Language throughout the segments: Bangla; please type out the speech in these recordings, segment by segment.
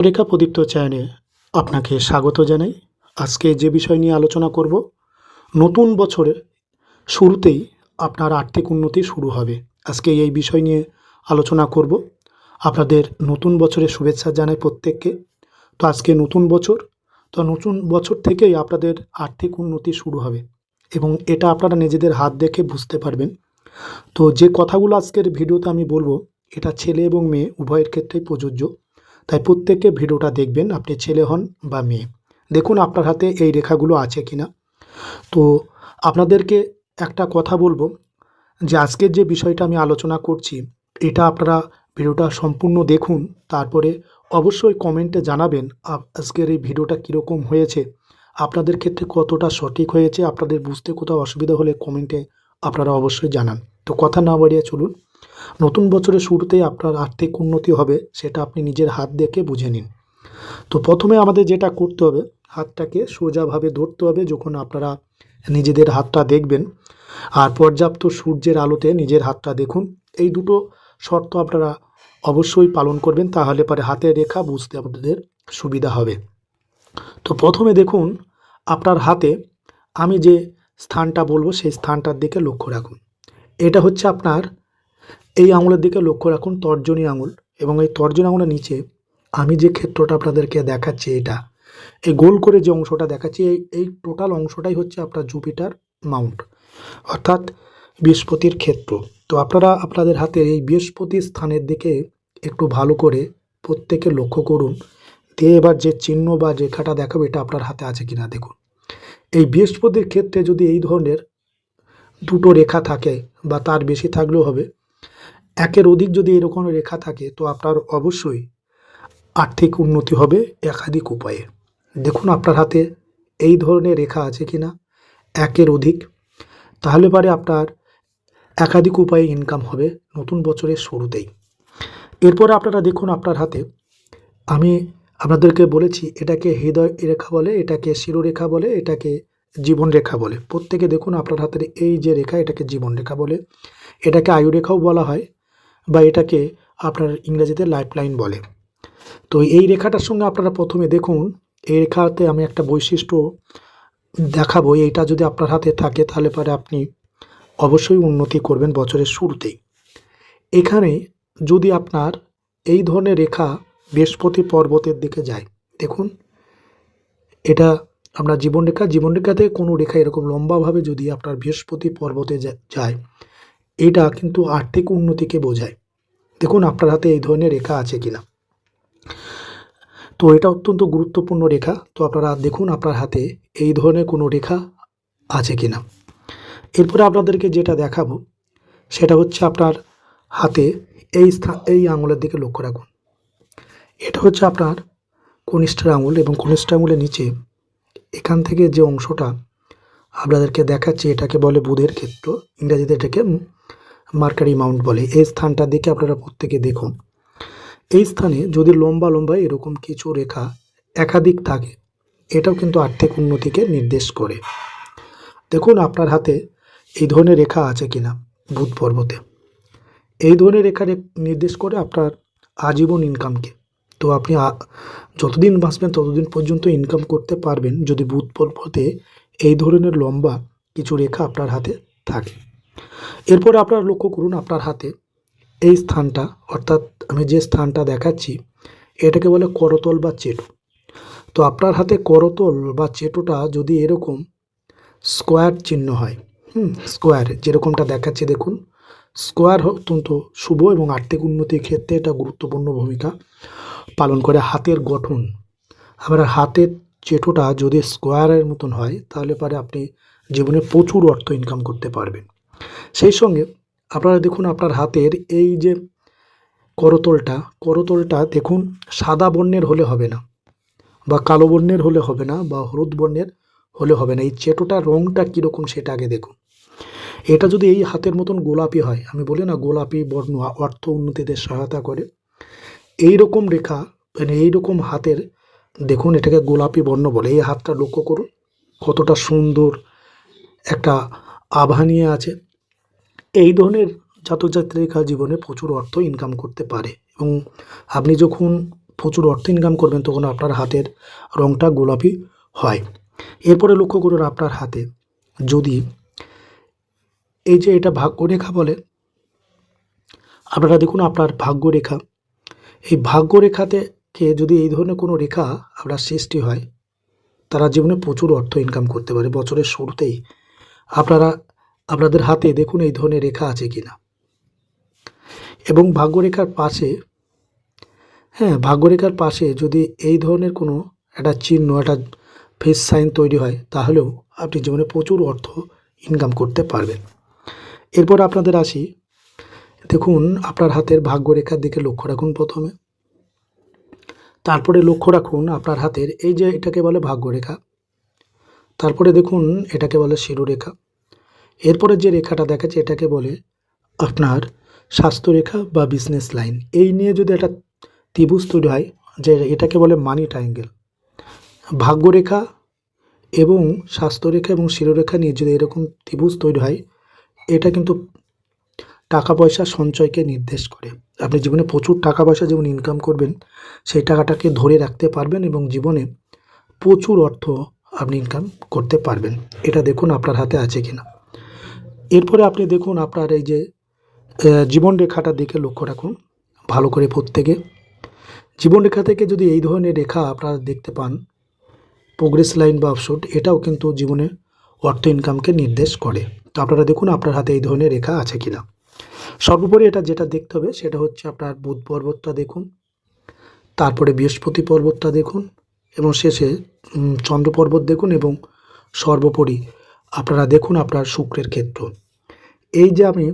রেখা প্রদীপ্ত চ্যানেলে আপনাকে স্বাগত জানাই। আজকে যে বিষয় নিয়ে আলোচনা করব, নতুন বছরের শুরুতেই আপনার আর্থিক উন্নতি শুরু হবে। আজকে এই বিষয় নিয়ে আলোচনা করব। আপনাদের নতুন বছরের শুভেচ্ছা জানাই প্রত্যেককে। তো আজকে নতুন বছর, তো নতুন বছর থেকেই আপনাদের আর্থিক উন্নতি শুরু হবে এবং এটা আপনারা নিজেদের হাত দেখে বুঝতে পারবেন। তো যে কথাগুলো আজকের ভিডিওতে আমি বলব, এটা ছেলে এবং মেয়ে, উভয়ের ক্ষেত্রেই প্রযোজ্য। তাই প্রত্যেকে ভিডিওটা দেখবেন, আপনি ছেলে হন বা মেয়ে। দেখুন আপনার হাতে এই রেখাগুলো আছে কিনা। তো আপনাদেরকে একটা কথা বলব, যে আজকের যে বিষয়টা আমি আলোচনা করছি, এটা আপনারা ভিডিওটা সম্পূর্ণ দেখুন, তারপরে অবশ্যই কমেন্টে জানাবেন আজকের এই ভিডিওটা কীরকম হয়েছে, আপনাদের ক্ষেত্রে কতটা সঠিক হয়েছে, আপনাদের বুঝতে কোথাও অসুবিধা হলে কমেন্টে আপনারা অবশ্যই জানান। তো কথা না বাড়িয়ে চলুন নতুন বছরের শুরুতেই আপনার আর্থিক উন্নতি হবে, সেটা আপনি নিজের হাত দেখে বুঝে নিন। তো প্রথমে আমাদের যেটা করতে হবে, হাতটাকে সোজাভাবে ধরতে হবে যখন আপনারা নিজেদের হাতটা দেখবেন। আর পর্যাপ্ত সূর্যের আলোতে নিজের হাতটা দেখুন। এই দুটো শর্ত আপনারা অবশ্যই পালন করবেন, তাহলে পরে হাতের রেখা বুঝতে আপনাদের সুবিধা হবে। তো প্রথমে দেখুন, আপনার হাতে আমি যে স্থানটা বলব, সেই স্থানটার দিকে লক্ষ্য রাখুন। এটা হচ্ছে আপনার এই আঙুলের দিকে লক্ষ্য রাখুন, তর্জনী আঙুল। এবং এই তর্জনী আঙুলের নিচে আমি যে ক্ষেত্রটা আপনাদেরকে দেখাচ্ছি এটা, এই গোল করে যে অংশটা দেখাচ্ছি, এই এই টোটাল অংশটাই হচ্ছে আপনার জুপিটার মাউন্ট অর্থাৎ বৃহস্পতির ক্ষেত্র। তো আপনারা আপনাদের হাতে এই বৃহস্পতির স্থানের দিকে একটু ভালো করে প্রত্যেকে লক্ষ্য করুন, দিয়ে এবার যে চিহ্ন বা রেখাটা দেখাবে এটা আপনার হাতে আছে কিনা দেখুন। এই বৃহস্পতির ক্ষেত্রে যদি এই ধরনের দুটো রেখা থাকে বা তার বেশি থাকলেও হবে একের অধিক যদি এরকম রেখা থাকে, তো আপনার অবশ্যই আর্থিক উন্নতি হবে একাধিক উপায়ে। দেখুন আপনার হাতে এই ধরনের রেখা আছে কি না একের অধিক। তাহলে পারে আপনার একাধিক উপায়ে ইনকাম হবে নতুন বছরের শুরুতেই। এরপরে আপনারা দেখুন আপনার হাতে, আমি আপনাদেরকে বলেছি, এটাকে হৃদয় রেখা বলে, এটাকে শিরোরেখা বলে, এটাকে জীবন রেখা বলে। প্রত্যেকে দেখুন আপনার হাতের এই যে রেখা, এটাকে জীবন রেখা বলে। এটাকে আয়ুরেখাও বলা হয়। বা এটাকে আপনার ইংরেজিতে লাইফ লাইন বলে। তো এই রেখাটার সঙ্গে আপনারা প্রথমে দেখুন, এই রেখাতে আমি একটা বৈশিষ্ট্য দেখাবো। এইটা যদি আপনার হাতে থাকে, তাহলে পরে আপনি অবশ্যই উন্নতি করবেন বছরের শুরুতেই। এখানে যদি আপনার এই ধরনের রেখা বৃহস্পতি পর্বতের দিকে যায়, দেখুন, এটা আপনার জীবনরেখা জীবনরেখাতে কোনো রেখা এরকম লম্বাভাবে যদি আপনার বৃহস্পতি পর্বতে যায়, এটা কিন্তু আর্থিক উন্নতিকে বোঝায়। দেখুন আপনার হাতে এই ধরনের রেখা আছে কিনা। তো এটা অত্যন্ত গুরুত্বপূর্ণ রেখা। তো আপনারা দেখুন আপনার হাতে এই ধরনের কোনো রেখা আছে কিনা। এরপরে আপনাদেরকে যেটা দেখাবো, সেটা হচ্ছে আপনার হাতে এই স্থান, এই আঙুলের দিকে লক্ষ্য রাখুন। এটা হচ্ছে আপনার কনিষ্ঠ আঙুল এবং কনিষ্ঠ আঙুলের নিচে এখান থেকে যে অংশটা আপনাদেরকে দেখাচ্ছি, এটাকে বলে বুধের ক্ষেত্র, ইংরেজিতে এটাকে মার্কারি মাউন্ট বলে। এই স্থানটা দেখে আপনারা প্রত্যেকে দেখুন। এই স্থানে যদি লম্বা লম্বা এরকম কিছু রেখা একাধিক থাকে, এটাও কিন্তু আর্থিক উন্নতিকে নির্দেশ করে। দেখুন আপনার হাতে এই ধরনের রেখা আছে কিনা বুধ পর্বতে। এই ধরনের রেখা নির্দেশ করে আপনার আজীবন ইনকামকে তো আপনি যতদিন বাঁচবেন ততদিন পর্যন্ত ইনকাম করতে পারবেন যদি বুধ পর্বতে এই ধরনের লম্বা কিছু রেখা আপনার হাতে থাকে। এরপরে আপনারা লক্ষ্য করুন আপনার হাতে এই স্থানটা, অর্থাৎ আমি যে স্থানটা দেখাচ্ছি, এটাকে বলে করতল বা চেটু। তো আপনার হাতে করতল বা চেটুটা যদি এরকম স্কোয়ার চিহ্ন হয়, হুম, স্কোয়ার যেরকমটা দেখাচ্ছে, দেখুন, স্কোয়ার অত্যন্ত শুভ এবং আর্থিক উন্নতির ক্ষেত্রে এটা গুরুত্বপূর্ণ ভূমিকা পালন করে হাতের গঠন। আবার হাতের চেটোটা যদি স্কোয়ারের মতন হয়, তাহলে পরে আপনি জীবনে প্রচুর অর্থ ইনকাম করতে পারবেন। সেই সঙ্গে আপনারা দেখুন আপনার হাতের এই যে করতলটা করতলটা দেখুন সাদা বর্ণের হলে হবে না বা কালো বর্ণের হলে হবে না বা হলুদ বর্ণের হলে হবে না। এই চেটোটা রঙটা কীরকম সেটা আগে দেখুন। এটা যদি এই হাতের মতন গোলাপি হয়, আমি বলি না গোলাপি বর্ণ, অর্থ উন্নতিতে সহায়তা করে এই রকম রেখা মানে এই রকম হাতের দেখুন এটাকে গোলাপি বর্ণ বলে। এই হাতটা লক্ষ্য করুন, কতটা সুন্দর একটা আভা নিয়ে আছে। এই ধরনের জাতক জাতিকা জীবনে প্রচুর অর্থ ইনকাম করতে পারে এবং আপনি যখন প্রচুর অর্থ ইনকাম করবেন, তখন আপনার হাতের রঙটা গোলাপি হয়। এরপরে লক্ষ্য করুন আপনার হাতে যদি এই যে এটা ভাগ্যরেখা বলে, আপনারা দেখুন আপনার ভাগ্যরেখা। এই ভাগ্যরেখাতে কে যদি এই ধরনের কোনো রেখা আপনার সৃষ্টি হয়, তারা জীবনে প্রচুর অর্থ ইনকাম করতে পারে। বছরের শুরুতেই আপনারা আপনাদের হাতে দেখুন এই ধরনের রেখা আছে কি না এবং ভাগ্যরেখার পাশে হ্যাঁ ভাগ্যরেখার পাশে যদি এই ধরনের কোনো একটা চিহ্ন, একটা ফেস সাইন তৈরি হয়, তাহলেও আপনি জীবনে প্রচুর অর্থ ইনকাম করতে পারবেন। এরপর আপনাদের আসি। দেখুন, আপনার হাতের ভাগ্যরেখার দিকে লক্ষ্য রাখুন প্রথমে। তারপরে লক্ষ্য রাখুন আপনার হাতের, এই যে এটাকে বলে ভাগ্যরেখা। তারপরে দেখুন, এটাকে বলে শিরোরেখা। এরপরে যে রেখাটা দেখাচ্ছে এটাকে বলে আপনার স্বাস্থ্যরেখা বা বিজনেস লাইন এই নিয়ে যদি একটা ত্রিভুজ তৈরি হয়, যে এটাকে বলে মানি ট্রায়াঙ্গেল ভাগ্যরেখা এবং স্বাস্থ্যরেখা এবং শিরোরেখা নিয়ে যদি এরকম ত্রিভুজ তৈরি হয়, এটা কিন্তু টাকা পয়সা সঞ্চয়কে নির্দেশ করে। আপনি জীবনে প্রচুর টাকা পয়সা যেমন ইনকাম করবেন, সেই টাকাটাকে ধরে রাখতে পারবেন এবং জীবনে প্রচুর অর্থ আপনি ইনকাম করতে পারবেন। এটা দেখুন আপনার হাতে আছে কিনা। এরপরে আপনি দেখুন আপনার এই যে আহ, জীবন রেখাটার দিকে লক্ষ্য রাখুন ভালো করে প্রত্যেকে। জীবন রেখা থেকে যদি এই ধরনের রেখা আপনারা দেখতে পান প্রোগ্রেস লাইন বা অফশুট এটাও কিন্তু জীবনে অর্থ ইনকামকে নির্দেশ করে। তো আপনারা দেখুন আপনার হাতে এই ধরনের রেখা আছে কিনা। সর্বোপরি এটা যেটা দেখতে হবে সেটা হচ্ছে আপনার বুধ পর্বতটা দেখুন তারপরে বৃহস্পতি পর্বতটা দেখুন এবং শেষে চন্দ্র পর্বত দেখুন এবং সর্বোপরি আপনারা দেখুন আপনার শুক্রের ক্ষেত্র। এই যে আমি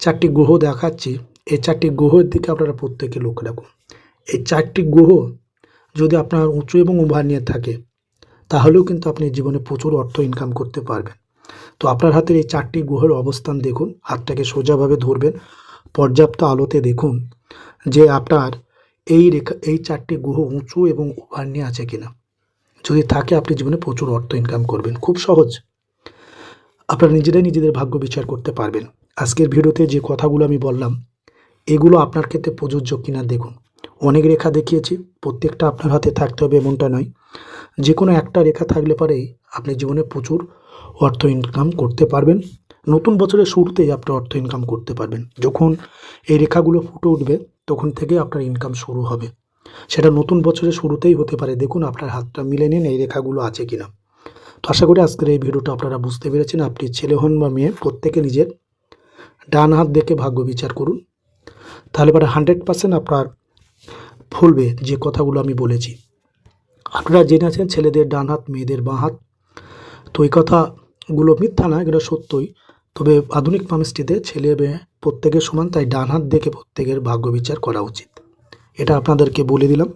চারটি গ্রহ দেখাচ্ছি, এই চারটি গ্রহের দিকে আপনারা প্রত্যেকে লক্ষ্য রাখুন। এই চারটি গ্রহ যদি আপনার উঁচু এবং উভার নিয়ে থাকে, তাহলেও কিন্তু আপনি জীবনে প্রচুর অর্থ ইনকাম করতে পারবেন। তো আপনার হাতের এই চারটি গ্রহের অবস্থান দেখুন, হাতটাকে সোজাভাবে ধরবেন, পর্যাপ্ত আলোতে দেখুন যে আপনার এই রেখা, এই চারটি গ্রহ উঁচু এবং উভার নিয়ে আছে কিনা। যদি থাকে আপনি জীবনে প্রচুর অর্থ ইনকাম করবেন, খুব সহজ। আপনারা নিজেরাই নিজেদের ভাগ্য বিচার করতে পারবেন। আজকের ভিডিওতে যে কথাগুলো আমি বললাম, এগুলো আপনার ক্ষেত্রে প্রযোজ্য কিনা দেখুন। অনেক রেখা দেখিয়েছি, প্রত্যেকটা আপনার হাতে থাকতে হবে এমনটা নয়। যে কোনো একটা রেখা থাকলে পরেই আপনি জীবনে প্রচুর অর্থ ইনকাম করতে পারবেন। নতুন বছরের শুরুতেই আপনি অর্থ ইনকাম করতে পারবেন। যখন এই রেখাগুলো ফুটে উঠবে, তখন থেকে আপনার ইনকাম শুরু হবে। সেটা নতুন বছরের শুরুতেই হতে পারে। দেখুন আপনার হাতটা মিলে নিন এই রেখাগুলো আছে কিনা। তো আশা করি আজকের এই ভিডিওটা আপনারা বুঝতে পেরেছেন। আপনি ছেলে হন বা মেয়ে, প্রত্যেকে নিজের ডান হাত দেখে ভাগ্য বিচার করুন। তাহলে পরে হান্ড্রেড পার্সেন্ট আপনার ফুলবে যে কথাগুলো আমি বলেছি। আপনারা জেনে আছেন ছেলেদের ডান হাত, মেয়েদের বাঁ হাত। তো এই কথাগুলো মিথ্যা না, এগুলো সত্যই। তবে আধুনিক মানুষটিতে ছেলে মেয়ে প্রত্যেকের সমান, তাই ডান হাত দেখে প্রত্যেকের ভাগ্য বিচার করা উচিত। এটা আপনাদেরকে বলে দিলাম।